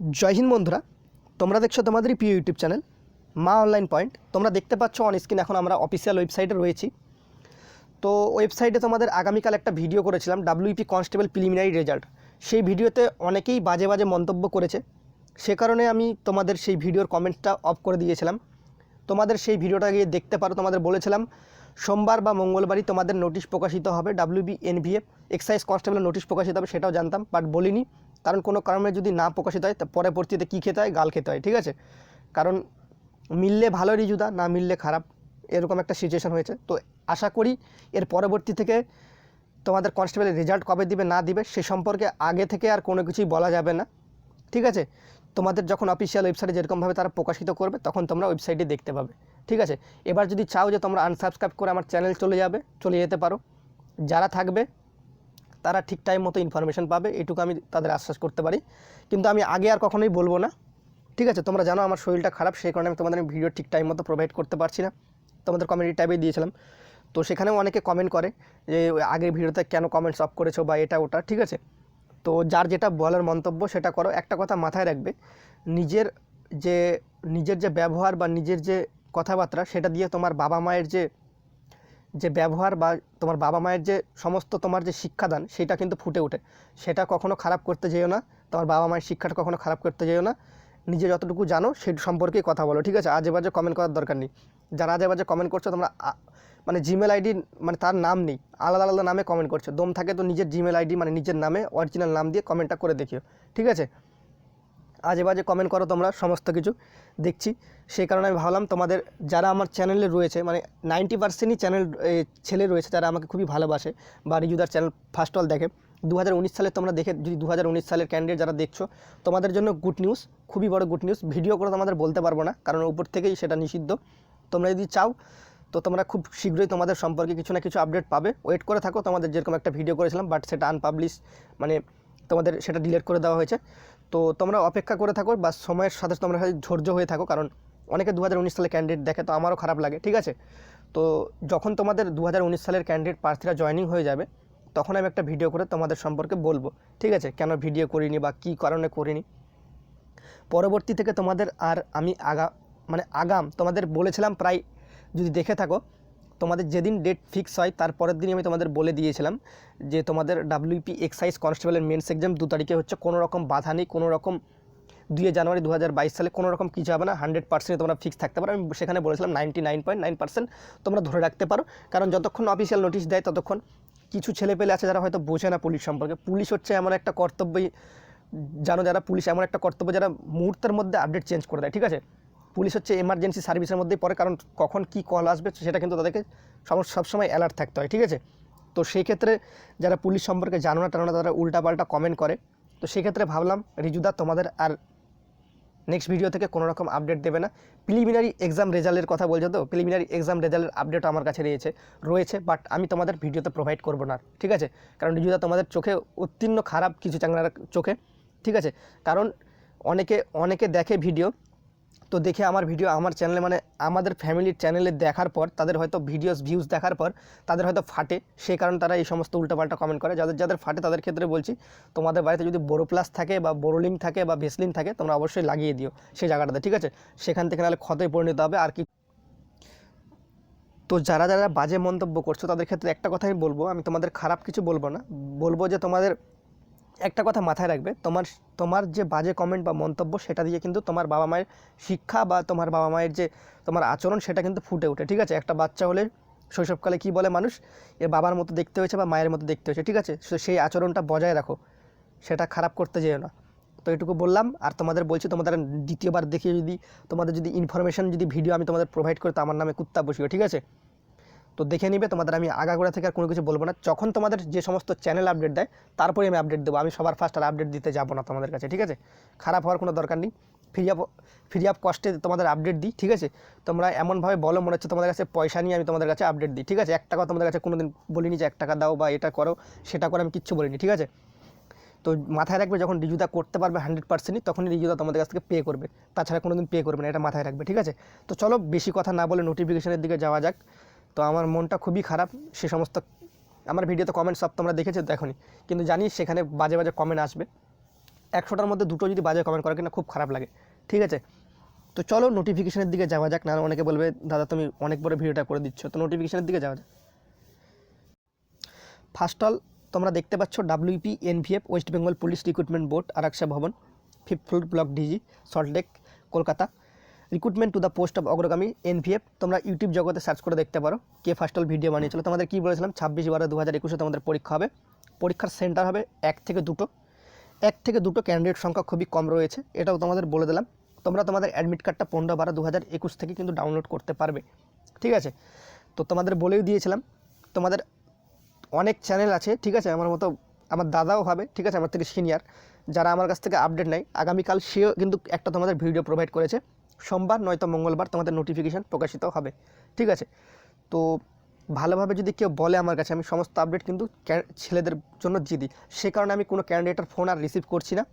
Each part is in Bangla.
জয় হিন্দ বন্ধুরা, তোমরা দেখছ তোমাদেরই প্রিয় YouTube channel Maa online point. তোমরা দেখতে পাচ্ছ অন স্ক্রিন এখন আমরা অফিসিয়াল ওয়েবসাইটে রয়েছি। তো ওয়েবসাইটে তোমাদের আগামীকাল একটা ভিডিও করেছিলাম ডাব্লিউপি কনস্টেবল প্রিলিমিনারি রেজাল্ট সেই ভিডিওতে অনেকেই বাজে বাজে মন্তব্য করেছে। সে কারণে আমি তোমাদের সেই ভিডিওর কমেন্টটা অফ করে দিয়েছিলাম। তোমাদের সেই ভিডিওটা গিয়ে দেখতে পারো, তোমাদের বলেছিলাম, সোমবার বা মঙ্গলবারই তোমাদের নোটিশ প্রকাশিত হবে ডাব্লিউবি এনভিএফ এক্সাইজ কনস্টেবলের নোটিশ প্রকাশিত হবে, সেটাও জানতাম বাট বলিনি। কারণ কোনো কারণে যদি না প্রকাশিত হয়, তা পরবর্তীতে কী খেতে হয়? গাল খেতে হয়, ঠিক আছে? কারণ মিললে ভালো রিজুদা না মিললে খারাপ, এরকম একটা সিচুয়েশন হয়েছে। তো আশা করি এর পরবর্তী থেকে তোমাদের কনস্টেবলের রেজাল্ট কবে দিবে, না দিবে, সে সম্পর্কে আগে থেকে আর কোনো কিছুই বলা যাবে না, ঠিক আছে? তোমাদের যখন অফিসিয়াল ওয়েবসাইটে যেরকমভাবে তারা প্রকাশিত করবে, তখন তোমরা ওয়েবসাইটে দেখতে পাবে, ঠিক আছে? এবার যদি চাও যে তোমরা আনসাবস্ক্রাইব করে আমার চ্যানেল চলে যাবে, চলে যেতে পারো। যারা থাকবে তারা ঠিক টাইম মতো ইনফরমেশন পাবে, এটুকু আমি তাদের আশ্বাস করতে পারি। কিন্তু আমি আগে আর কখনোই বলব না। ঠিক আছে, তোমরা জানো আমার শরীরটা খারাপ, সেই কারণে আমি তোমাদের ভিডিও ঠিক টাইম মতো প্রোভাইড করতে পারছি না। তোমাদের কমেন্টি টাইপে দিয়েছিলাম। তো সেখানেও অনেকে কমেন্ট করে যে, আগের ভিডিওতে কেন কমেন্টস অফ করেছ বা এটা ওটা? ঠিক আছে? তো যার যেটা বলার মন্তব্য সেটা করো। একটা কথা মাথায় রাখবে, নিজের যে নিজের যে ব্যবহার বা নিজের যে কথাবার্তা, সেটা দিয়ে তোমার বাবা মায়ের যে যে ব্যবহার বা তোমার বাবা মায়ের যে সমস্ত তোমার যে শিক্ষাদান, সেটা কিন্তু ফুটে ওঠে। সেটা কখনো খারাপ করতে যেও না, তোমার বাবা মায়ের শিক্ষাটা কখনো খারাপ করতে যেও না। নিজে যতটুকু জানো সে সম্পর্কেই কথা বলো, ঠিক আছে? আজে বাজে কমেন্ট করার দরকার নেই। যারা আজে বাজে কমেন্ট করছ, তোমরা মানে জিমেল আইডি মানে তার নাম নেই, আলাদা আলাদা নামে কমেন্ট করছ। দম থাকে তো নিজের জিমেল আইডি মানে নিজের নামে অরিজিনাল নাম দিয়ে কমেন্টটা করে দেখিও, ঠিক আছে? আজে বাজে কমেন্ট করো তোমরা, সমস্ত কিছু দেখছি। সেই কারণে আমি ভাবলাম তোমাদের যারা আমার চ্যানেলে রয়েছে মানে নাইনটি পার্সেন্টই চ্যানেল ছেলে রয়েছে যারা আমাকে খুবই ভালোবাসে, বা রিজুদার চ্যানেল ফার্স্ট অল দেখে। দু হাজার উনিশ সালে তোমরা দেখে, যদি দু হাজার উনিশ সালের ক্যান্ডিডেট যারা দেখছ, তোমাদের জন্য গুড নিউজ খুবই বড় গুড নিউজ ভিডিও করে তোমাদের বলতে পারব না, কারণ উপর থেকেই সেটা নিষিদ্ধ। তোমরা যদি চাও, তো তোমরা খুব শীঘ্রই তোমাদের সম্পর্কে কিছু না কিছু আপডেট পাবে। ওয়েট করে থাকো, তোমাদের যেরকম একটা ভিডিও করেছিলাম বাট সেটা আনপাবলিশ মানে তোমাদের সেটা ডিলিট করে দেওয়া হয়েছে। তো তোমরা অপেক্ষা করে থাকো বা সময়ের সাথে তোমরা ধৈর্য হয়ে থাকো, কারণ অনেকে দু সালে ক্যান্ডিডেট দেখে তো আমারও খারাপ লাগে, ঠিক আছে? তো যখন তোমাদের দু হাজার উনিশ সালের ক্যান্ডিডেট প্রার্থীরা জয়নিং হয়ে যাবে, তখন আমি একটা ভিডিও করে তোমাদের সম্পর্কে বলব, ঠিক আছে? কেন ভিডিও করিনি বা কী কারণে করিনি? পরবর্তী থেকে তোমাদের আর আমি আগা মানে আগাম তোমাদের বলেছিলাম প্রায় যদি দেখে থাকো তোমাদের যেদিন ডেট ফিক্স হয়, তার পরের দিনই আমি তোমাদের বলে দিয়েছিলাম যে তোমাদের ডাব্লিউপি এক্সাইজ কনস্টেবলের মেন্স এক্সাম দু তারিখে হচ্ছে। কোনো রকম বাধা নেই, কোনো রকম দুই জানুয়ারি দু হাজার বাইশ সালে কোনো রকম কিছু হবে না হান্ড্রেড পার্সেন্ট তোমরা ফিক্স থাকতে পারো। আমি সেখানে বলেছিলাম ninety nine point nine percent তোমরা ধরে রাখতে পারো। কারণ যতক্ষণ অফিসিয়াল নোটিশ দেয়, ততক্ষণ কিছু ছেলে পেলে আছে যারা হয়তো বোঝে না পুলিশ সম্পর্কে। পুলিশ হচ্ছে এমন একটা কর্তব্যই, জানো যারা পুলিশ, এমন একটা কর্তব্য যারা মুহূর্তের মধ্যে আপডেট চেঞ্জ করে দেয়, ঠিক আছে? পুলিশ হচ্ছে এমার্জেন্সি সার্ভিসের মধ্যেই পড়ে, কারণ কখন কি কল আসবে সেটা কিন্তু তাদেরকে সব- সবসময় অ্যালার্ট থাকতে হয়, ঠিক আছে? তো সেই ক্ষেত্রে যারা পুলিশ সম্পর্কে জানো না টানো না তারা উল্টাপাল্টা কমেন্ট করে। তো সেক্ষেত্রে ভাবলাম, রিজুদা, তোমাদের আর নেক্সট ভিডিও থেকে কোনো রকম আপডেট দেবে না। প্রিলিমিনারি এক্সাম রেজাল্টের কথা বলছো তো? প্রিলিমিনারি এক্সাম রেজাল্টের আপডেট আমার কাছে রয়েছে রয়েছে বাট আমি তোমাদের ভিডিওতে প্রোভাইড করব না, ঠিক আছে? কারণ রিজুদা, তোমাদের চোখে উত্তীর্ণ খারাপ কিছু চাংলার চোখে, ঠিক আছে? কারণ অনেকে অনেকে দেখে ভিডিও তো দেখে আমার ভিডিও, আমার চ্যানেলে মানে আমাদের ফ্যামিলির চ্যানেলে দেখার পর, তাদের হয়তো ভিডিওস ভিউজ দেখার পর, তাদের হয়তো ফাটে। সেই কারণে তারা এই সমস্ত উল্টাপাল্টা কমেন্ট করে। যাদের যাদের ফাটে তাদের ক্ষেত্রে বলছি, তোমাদের বাড়িতে যদি বোরো প্লাস থাকে বা বোরোলিং থাকে বা ভেসলিন থাকে, তোমরা অবশ্যই লাগিয়ে দিও সেই জায়গাটাতে, ঠিক আছে? সেখান থেকে নাহলে ক্ষতে পরিণত হবে আর কি। তো যারা যারা বাজে মন্তব্য করছ, তাদের ক্ষেত্রে একটা কথাই বলব, আমি তোমাদের খারাপ কিছু বলব না। বলব যে তোমাদের একটা কথা মাথায় রাখবে, তোমার তোমার যে বাজে কমেন্ট বা মন্তব্য সেটা দিয়ে কিন্তু তোমার বাবা মায়ের শিক্ষা বা তোমার বাবা মায়ের যে তোমার আচরণ সেটা কিন্তু ফুটে ওঠে, ঠিক আছে? একটা বাচ্চা হলে শৈশবকালে কি বলে মানুষ? এ বাবার মতো দেখতে হয়েছে বা মায়ের মতো দেখতে হয়েছে, ঠিক আছে? So সেই আচরণটা বজায় রাখো, সেটা খারাপ করতে যেও না। তো এটুকু বললাম, আর তোমাদের বলছি, তোমাদের দ্বিতীয়বার দেখে যদি তোমাদের যদি ইনফরমেশন যদি ভিডিও আমি তোমাদের প্রোভাইড করি, তো আমার নামে কুত্তা বসিও, ঠিক আছে? তো দেখে নিবে, তোমাদের আমি আগাগোড়া থেকে আর কোনো কিছু বলব না। যখন তোমাদের যে সমস্ত চ্যানেল আপডেট দেয় তারপরে আমি আপডেট দেবো। আমি সবার ফার্স্ট আর আপডেট দিতে যাব না তোমাদের কাছে, ঠিক আছে? খারাপ হওয়ার কোনো দরকার নেই। ফ্রি অফ ফ্রি অফ কস্টে তোমাদের আপডেট দিই, ঠিক আছে? তোমরা এমনভাবে বলো, মনে হচ্ছে তোমাদের কাছে পয়সা নিয়ে আমি তোমাদের কাছে আপডেট দিই, ঠিক আছে? এক টাকা তোমাদের কাছে কোনো দিন বলিনি যে এক টাকা দাও বা এটা করো, সেটা করে আমি কিচ্ছু বলিনি, ঠিক আছে? তো মাথায় রাখবে, যখন রিজুদা করতে পারবে হান্ড্রেড পার্সেন্টই তখনই রিজুদা তোমাদের কাছ থেকে পে করবে। তাছাড়া কোনো দিন পে করবে না, এটা মাথায় রাখবে, ঠিক আছে? তো চলো, বেশি কথা না বলে নোটিফিকেশনের দিকে যাওয়া যাক। তো আমার মনটা খুবই খারাপ সে সমস্ত, আমার ভিডিওতে কমেন্ট সব তোমরা দেখেছ দেখোনি কিন্তু জানি সেখানে বাজে বাজে কমেন্ট আসবে। একশোটার মধ্যে দুটো যদি বাজে কমেন্ট করে কিনা খুব খারাপ লাগে। ঠিক আছে? তো চলো নোটিফিকেশনের দিকে যাওয়া যাক না অনেকে বলবে, দাদা, তুমি অনেক বড় ভিডিওটা করে দিচ্ছ। তো নোটিফিকেশনের দিকে যাওয়া যাক। ফার্স্ট অল তোমরা দেখতে পাচ্ছ WP NVF West Bengal police recruitment board Araksha Bhavan fifth floor block DG Salt Lake Kolkata recruitment to the post of Agragami NVF তোমরা ইউটিউব জগতে সার্চ করে দেখতে পারো কে ফার্স্ট অল ভিডিও বানিয়েছিল। তোমাদের কী বলেছিলাম? ছাব্বিশ বারো দু হাজার একুশে তোমাদের পরীক্ষা হবে। পরীক্ষার সেন্টার হবে এক থেকে দুটো। এক থেকে দুটো ক্যান্ডিডেট সংখ্যা খুবই কম রয়েছে। এটাও তোমাদের বলে দিলাম। তোমরা তোমাদের অ্যাডমিট কার্ডটা পনেরো বারো দু হাজার একুশ থেকে কিন্তু ডাউনলোড করতে পারবে। ঠিক আছে? তো তোমাদের বলেও দিয়েছিলাম। তোমাদের অনেক চ্যানেল আছে, ঠিক আছে? আমার মতো আমার দাদাও হবে, ঠিক আছে? আমার থেকে সিনিয়র যারা আমার কাছ থেকে আপডেট নেয়, আগামীকাল সেও কিন্তু একটা তোমাদের ভিডিও প্রোভাইড করেছে। সোমবার, নয়তো মঙ্গলবার তোমাদের নোটিফিকেশান প্রকাশিত হবে। ঠিক আছে? তো ভালোভাবে যদি কেউ বলে আমার কাছে, আমি সমস্ত আপডেট কিন্তু ছেলেদের জন্য দিয়ে দিই। সে কারণে আমি কোনো ক্যান্ডিডেটের ফোন আর রিসিভ করছি না।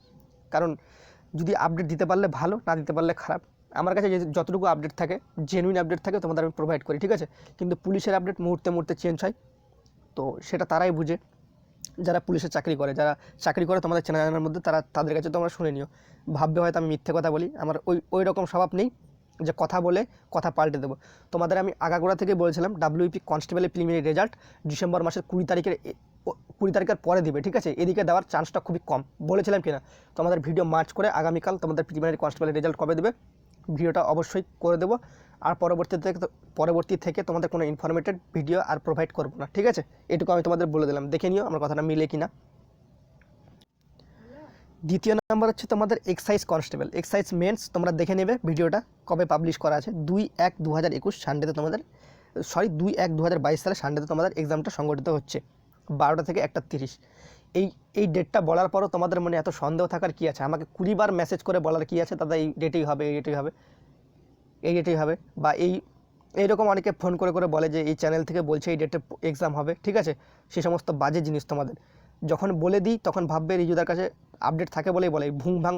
কারণ যদি আপডেট দিতে পারলে ভালো, না দিতে পারলে খারাপ। আমার কাছে যতটুকু আপডেট থাকে জেনুইন আপডেট থাকে, তোমাদের আমি প্রোভাইড করি। ঠিক আছে? কিন্তু পুলিশের আপডেট মুহূর্তে মুহূর্তে চেঞ্জ হয়। তো সেটা তারাই বুঝে। যারা পুলিশে চাকরি করে, যারা চাকরি করে তোমাদের চ্যানেলের মধ্যে, তারা তাদের কাছে তোমরা শুনে নিও। ভাববে হয়তো আমি মিথ্যে কথা বলি, আমার ওই ওই রকম স্বভাব নেই যে কথা বলে কথা পাল্টে দেবো। তোমাদের আমি আগাগোড়া থেকে বলেছিলাম ডাব্লিউপি কনস্টেবলের প্রিলিমিনারি রেজাল্ট ডিসেম্বর মাসের কুড়ি তারিখের কুড়ি তারিখের পরে দিবে, ঠিক আছে? এদিকে দেওয়ার চান্সটা খুবই কম। বলেছিলাম কিনা? তোমাদের ভিডিও মার্চ করে আগামীকাল তোমাদের প্রিলিমিনারি কনস্টেবলের রেজাল্ট কবে দেবে? ভিডিওটা অবশ্যই করে দেবো। আর পরবর্তী থেকে পরবর্তী থেকে তোমাদের কোনো ইনফরমেটেড ভিডিও আর প্রোভাইড করব না, ঠিক আছে? এটুকু আমি তোমাদের বলে দিলাম। দেখে নিও আমার কথাটা মিলে কি না দ্বিতীয় নাম্বার হচ্ছে তোমাদের এক্সাইজ কনস্টেবল এক্সাইজ মেন্স তোমরা দেখে নেবে ভিডিওটা, কবে পাবলিশ করা আছে। দুই এক দু হাজার একুশ সানডেতে তোমাদের সরি দুই এক দু হাজার বাইশ সালে সানডেতে তোমাদের এক্সামটা সংগঠিত হচ্ছে। বারোটা থেকে একটা তিরিশ। এই এই ডেটটা বলার পরও তোমাদের মনে এত সন্দেহ থাকার কী আছে? আমাকে কুড়িবার মেসেজ করে বলার কী আছে? দাদা এই ডেটেই হবে, এই ডেটেই হবে। এই ডেটেই হবে বা এই এইরকম অনেকে ফোন করে করে বলে যে এই চ্যানেল থেকে বলছে এই ডেটে এক্সাম হবে, ঠিক আছে? সে সমস্ত বাজে জিনিস তোমাদের। যখন বলে দিই, তখন ভাববে রিজুদার কাছে আপডেট থাকে বলেই বলে, ভুং ভাং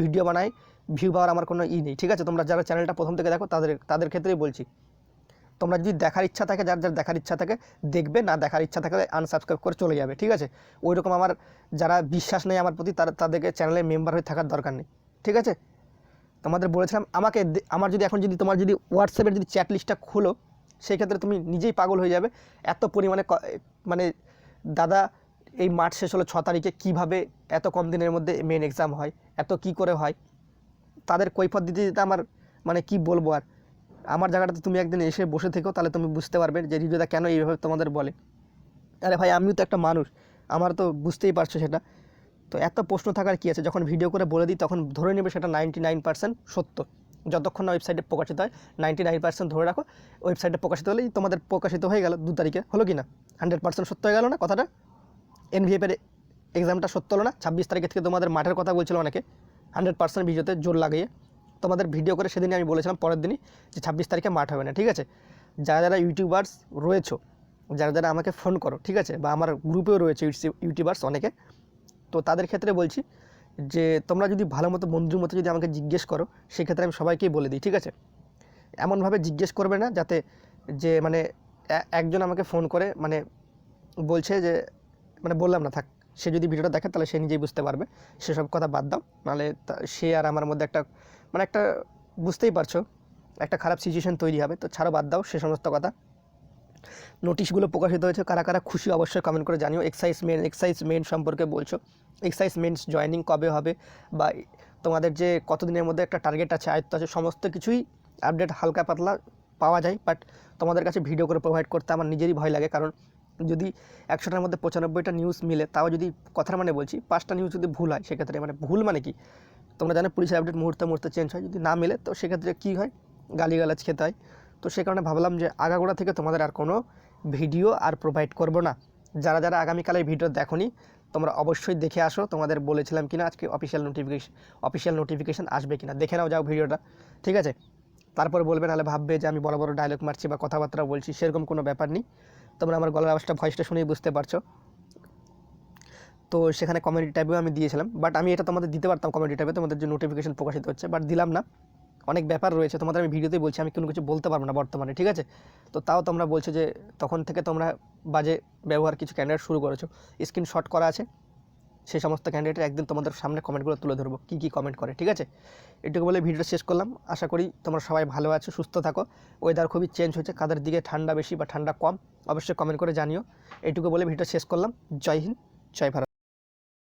ভিডিও বানায় ভিউ পাওয়ার আমার কোনো ই নেই, ঠিক আছে? তোমরা যারা চ্যানেলটা প্রথম থেকে দেখো, তাদের তাদের ক্ষেত্রেই বলছি। তোমরা যদি দেখার ইচ্ছা থাকে, যার যার দেখার ইচ্ছা থাকে, দেখবে, না দেখার ইচ্ছা থাকে আনসাবস্ক্রাইব করে চলে যাবে, ঠিক আছে? ওই রকম আমার যারা বিশ্বাস নেই আমার প্রতি, তারা, তাদেরকে চ্যানেলের মেম্বার হয়ে থাকার দরকার নেই, ঠিক আছে? তোমাদের বলেছিলাম, আমাকে আমার যদি এখন যদি তোমার যদি হোয়াটসঅ্যাপের যদি চ্যাট লিস্টটা খোলো সেই ক্ষেত্রে তুমি নিজেই পাগল হয়ে যাবে। এত পরিমাণে মানে দাদা, এই মার্চ শেষ হলো, ছ তারিখে কীভাবে এত কম দিনের মধ্যে মেন এক্সাম হয়, এত কি করে হয়? তাদের কৈফত দিতে দিতে আমার মানে কি বলব আর? আমার জায়গাটাতে তুমি একদিন এসে বসে থেকো, তাহলে তুমি বুঝতে পারবে যে রিজুদা কেন এইভাবে তোমাদের বলে। আরে ভাই, আমিও তো একটা মানুষ আমার তো বুঝতেই পারছ সেটা। তো এত প্রশ্ন থাকার কী আছে? যখন ভিডিও করে বলে দিই, তখন ধরে নেবে সেটা নাইনটি নাইন পার্সেন্ট সত্য। যতক্ষণ না ওয়েবসাইটে প্রকাশিত হয় নাইনটি নাইন পার্সেন্ট ধরে রাখো ওয়েবসাইটে প্রকাশিত হলেই তোমাদের প্রকাশিত হয়ে গেল দু তারিখে। হলো কি না? হান্ড্রেড পার্সেন্ট সত্য হয়ে গেল না কথাটা? এনভিএফের এক্সামটা সত্য হলো না? ছাব্বিশ তারিখে থেকে তোমাদের মাঠের কথা বলছিল অনেকে। হান্ড্রেড পার্সেন্ট ভিডিওতে জোর লাগিয়ে তোমাদের ভিডিও করে সেদিনই আমি বলেছিলাম পরের দিনই যে ছাব্বিশ তারিখে মাঠ হবে না, ঠিক আছে? যারা যারা ইউটিউবার্স রয়েছো, যারা যারা আমাকে ফোন করো, ঠিক আছে? বা আমার গ্রুপেও রয়েছে ইউটিউবার্স অনেকে তো তাদের ক্ষেত্রে বলছি যে, তোমরা যদি ভালো মতো বন্ধুর মতো যদি আমাকে জিজ্ঞেস করো, সেক্ষেত্রে আমি সবাইকেই বলে দিই, ঠিক আছে? এমনভাবে জিজ্ঞেস করবে না যাতে যে মানে একজন আমাকে ফোন করে মানে বলছে যে মানে বললাম না, থাক, সে যদি ভিডিওটা দেখে, তাহলে সে নিজেই বুঝতে পারবে। সেসব কথা বাদ দাও, নাহলে সে আর আমার মধ্যে একটা মানে একটা, বুঝতেই পারছ, একটা খারাপ সিচুয়েশন তৈরি হবে। তো ছাড়ো, বাদ দাও, সে সমস্ত কথা। নোটিশগুলো প্রকাশিত হয়েছে, কারা কারা খুশি অবশ্যই কমেন্ট করে জানিও। এক্সাইজ মেন এক্সাইজ মেন সম্পর্কে বলছো। এক্সাইজ মেন্স জয়েনিং কবে হবে? বা তোমাদের যে কতদিনের মধ্যে একটা টার্গেট আছে, আয়ত্ত আছে, সমস্ত কিছুই আপডেট হালকা পাতলা পাওয়া যায়। বাট তোমাদের কাছে ভিডিও করে প্রোভাইড করতে আমার নিজেরই ভয় লাগে। কারণ যদি একশোটার মধ্যে পঁচানব্বইটা নিউজ মিলে, তাও যদি কথার মানে বলছি, পাঁচটা নিউজ যদি ভুল হয়, সেক্ষেত্রে মানে ভুল মানে কি? তোমরা জানো, পুলিশের আপডেট মুহূর্তে মুহূর্তে চেঞ্জ হয়। যদি না মিলে, তো সেক্ষেত্রে কী হয়? গালিগালাজ খেতে হয়। তো সে কারণে ভাবলাম যে আগাগোড়া থেকে তোমাদের আর কোনো ভিডিও আর প্রোভাইড করব না। যারা যারা আগামীকালে ভিডিও দেখোনি, তোমরা অবশ্যই দেখে আসো। তোমাদের বলেছিলাম কিনা, আজকে অফিসিয়াল নোটিফিকেশন অফিসিয়াল নোটিফিকেশন আসবে কিনা। দেখে নাও যাও ভিডিওটা ঠিক আছে? তারপর বলবে, নাহলে ভাববে যে আমি বড় বড় ডায়লগ মারছি বা কথাবার্তা বলছি, সেরকম কোনো ব্যাপার নেই। তোমরা আমার গলার আওয়াজটা ভয়েসটা শুনেই বুঝতে পারছ। তো সেখানে কমেডি ট্যাবেও আমি দিয়েছিলাম বাট আমি এটা তোমাদের দিতে পারতাম কমেডি ট্যাবে তোমাদের যে নোটিফিকেশন প্রকাশিত হচ্ছে বাট দিলাম না। অনেক ব্যাপার রয়েছে, তোমাদের আমি ভিডিওতেই বলছি, আমি কোনো কিছু বলতে পারব না বর্তমানে, ঠিক আছে? তো তাও তোমরা বলছো যে তখন থেকে তোমরা বাজে ব্যবহার কিছু ক্যান্ডিডেট শুরু করেছ। স্ক্রিনশট করা আছে, সেই সমস্ত ক্যান্ডিডেটের একদিন তোমাদের সামনে কমেন্টগুলো তুলে ধরবো, কী কী কমেন্ট করে, ঠিক আছে? এটুকু বলে ভিডিওটা শেষ করলাম, আশা করি তোমরা সবাই ভালো আছো, সুস্থ থাকো। ওয়েদার খুবই চেঞ্জ হচ্ছে কাদের দিকে ঠান্ডা বেশি বা ঠান্ডা কম, অবশ্যই কমেন্ট করে জানিও। এটুকু বলে ভিডিওটা শেষ করলাম, জয় হিন্দ, জয় ভারত।